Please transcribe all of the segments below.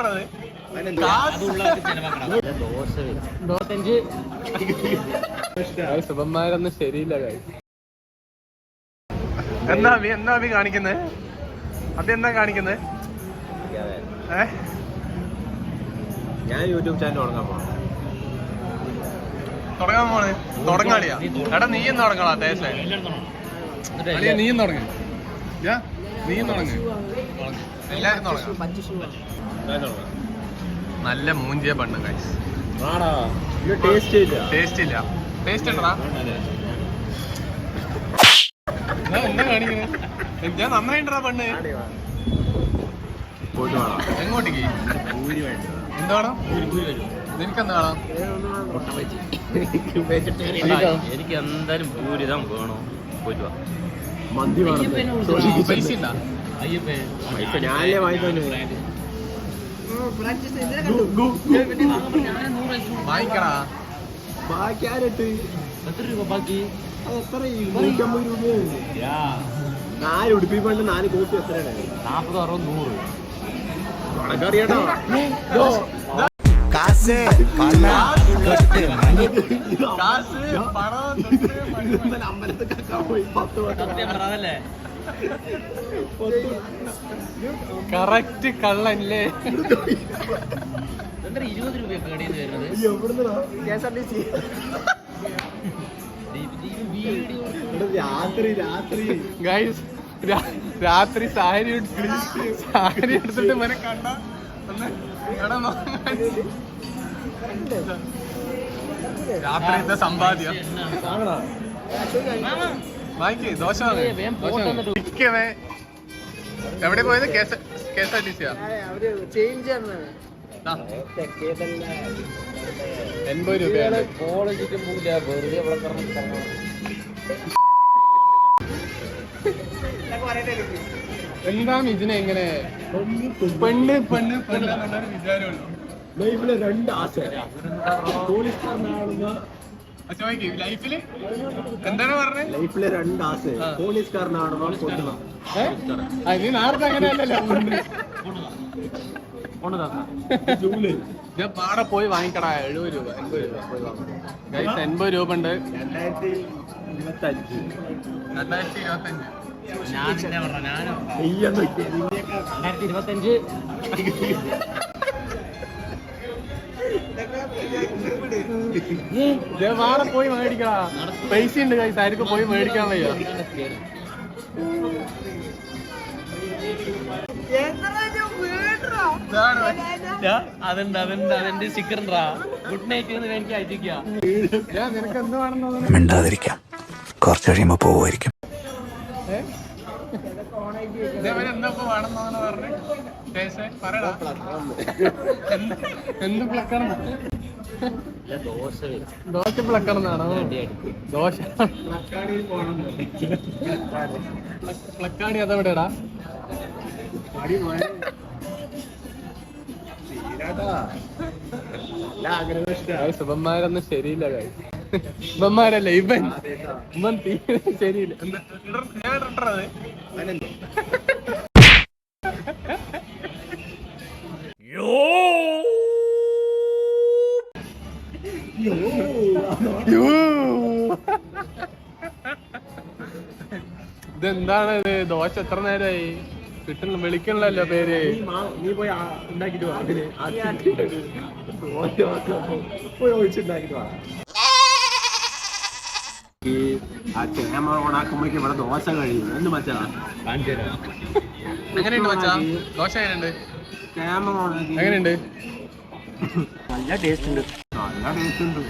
കിട്ടണത് സുഖന്മാരൊന്നും ശരിയില്ല എന്താ അഭി എന്താ അഭി കാണിക്കുന്നത് അത് എന്താ കാണിക്കുന്നത് ഞാൻ യൂട്യൂബ് ചാനൽ തുടങ്ങാൻ പോകണം തുടങ്ങാൻ പോണ്? തുടങ്ങാളിയാ എടാ നീയും തുടങ്ങടാ തേസേ അളിയാ നീയും തുടങ്ങി. നല്ല മൂഞ്ചിയ കഴിച്ച് ഇത് ടേസ്റ്റ് ഇല്ല. ടേസ്റ്റ് ഉണ്ടടാ. ഞാൻ നന്നായിട്ടാ പണ്ണ്. വേണം എങ്ങോട്ടേക്ക്? എന്ത് വേണം നിനക്കെന്ത് വേണം എനിക്ക് എന്തായാലും ഭൂരിതം വേണോ. പോയിട്ട് വാ. മന്തി ഞാനല്ലേ വാങ്ങിക്കടാ. ബാക്കി രൂപ ബാക്കി? എത്ര നാല് നാല് കോപ്പി എത്രയാണ്? നാൽപ്പത് അറുപത് നൂറ്. കണക്കറിയാട്ടോ കാശ് പണം. കാശ് പണം. പോയി പത്ത് കറക്റ്റ് കള്ളല്ലേ ഇരുപത് രൂപയൊക്കെ കടയിൽ നിന്ന് വരുന്നത്? എവിടുന്നാ K S R T C video രാത്രി രാത്രി ഗൈസ് രാത്രി സാരി സാരി എടുത്തിട്ട് മനെ കണ്ട എടാ നോക്ക്. രാത്രി ഇന്ന സമ്പാദ്യം? വാങ്ങിക്കേ ദോശ വാങ്ങേ. എവിടെ പോയത്? കെ എസ് ആർ ടി സിയാ എൺപത് രൂപയാണ്. വെറുതെ ഇവിടെ കിടന്ന് എന്താ ഇതിനെ എങ്ങനെ പെണ്ണ് പെണ്ണ് പെണ്ണ് എന്നുള്ളൊരു വിചാരമുള്ളൂ. ലൈഫിലെ രണ്ട് ആശ പോലീസുകാരനാണെന്ന ചോദിക്കും ലൈഫിൽ? എന്താണ് പറഞ്ഞത് ലൈഫിലെ രണ്ട് ആശ പോലീസ് പോലീസുകാരനാണെന്നോ കൊല്ലണം ഏ? ആ, നീ നേരത്തെ അങ്ങനെയല്ലല്ലോ. ജൂലൈ. ഞാൻ പാടെ പോയി വാങ്ങിക്കടാ. എഴുപത് രൂപ എൺപത് രൂപ പോയി വാങ്ങും ഗൈസ് എൺപത് രൂപ ഉണ്ട്. രണ്ടായിരത്തി ഇരുപത്തഞ്ച് രണ്ടായിരത്തി ഇരുപത്തഞ്ച് ഞാൻ പറഞ്ഞു? ഞാനും? രണ്ടായിരത്തി ഇരുപത്തഞ്ച് പോയി മേടിക്കടാ. പൈസ ഉണ്ട് ഗൈസ് ആർക്കും പോയി മേടിക്കാൻ വയ്യ. ഇതാണ് അതുണ്ട് അതുണ്ട് അതിന്റെ സ്റ്റിക്കർ ഉണ്ടാ ഗുഡ് നൈറ്റ് എനിക്ക് മിണ്ടാതിരിക്കാം. കുറച്ച് കഴിയുമ്പോ പോവുമായിരിക്കും. ഇതേപോലെ എന്താ പ്ലക്കണം ദോശ പ്ലക്കണമെന്നാണോ ദോശ. പ്ലക്കാടി അതെവിടെടാ. സുബന്മാരൊന്നും ശരിയില്ല കാര്യം ഇവന്മാരല്ലേ ഇവൻ. ഇവൻ തീരെ ശരിയില്ല? ഇതെന്താണ് ഇത്? ദോശ എത്ര നേരമായി കിട്ടുന്ന വിളിക്കണല്ലോ പേര്. നീ പോയി ഉണ്ടാക്കിട്ട് ഈ ആ ക്യാമറ ഓൺ ആക്കുമ്പോഴേക്കും ഇവിടെ ദോശ കഴിയുന്നു എന്ത് മച്ചാ? കാണിച്ചു തരാം എങ്ങനെയുണ്ട് മച്ചാ ദോശ എങ്ങനെയുണ്ട്? ക്യാമറ ഓൺ ആക്കി. എങ്ങനെയുണ്ട്? നല്ല ടേസ്റ്റ് ഉണ്ട്. നല്ല ടേസ്റ്റ് ഉണ്ട്.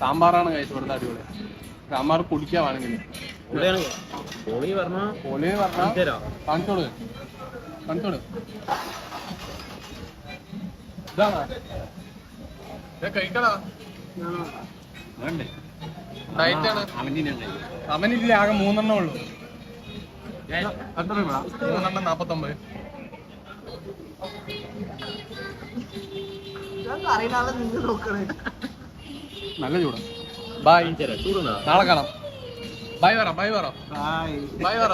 സാമ്പാറാണ് കഴിച്ചു ഇവിടുത്തെ അടിപൊളി. സാമ്പാർ കുടിക്കാവാണെങ്കിൽ ഇവിടെയാണ്. പോളി പറഞ്ഞ കാണിച്ചു തരാം കാണിച്ചോളൂ. കാണിച്ചോളൂ. അവനിതിൽ ആകെ മൂന്നെണ്ണം ഉള്ളൂ. മൂന്നെണ്ണം നാപ്പത്തൊമ്പത്. നല്ല ചൂട്. ബായ് നാളെ കാണാം. ബൈ പറ ബൈ പറ. ബൈ പറ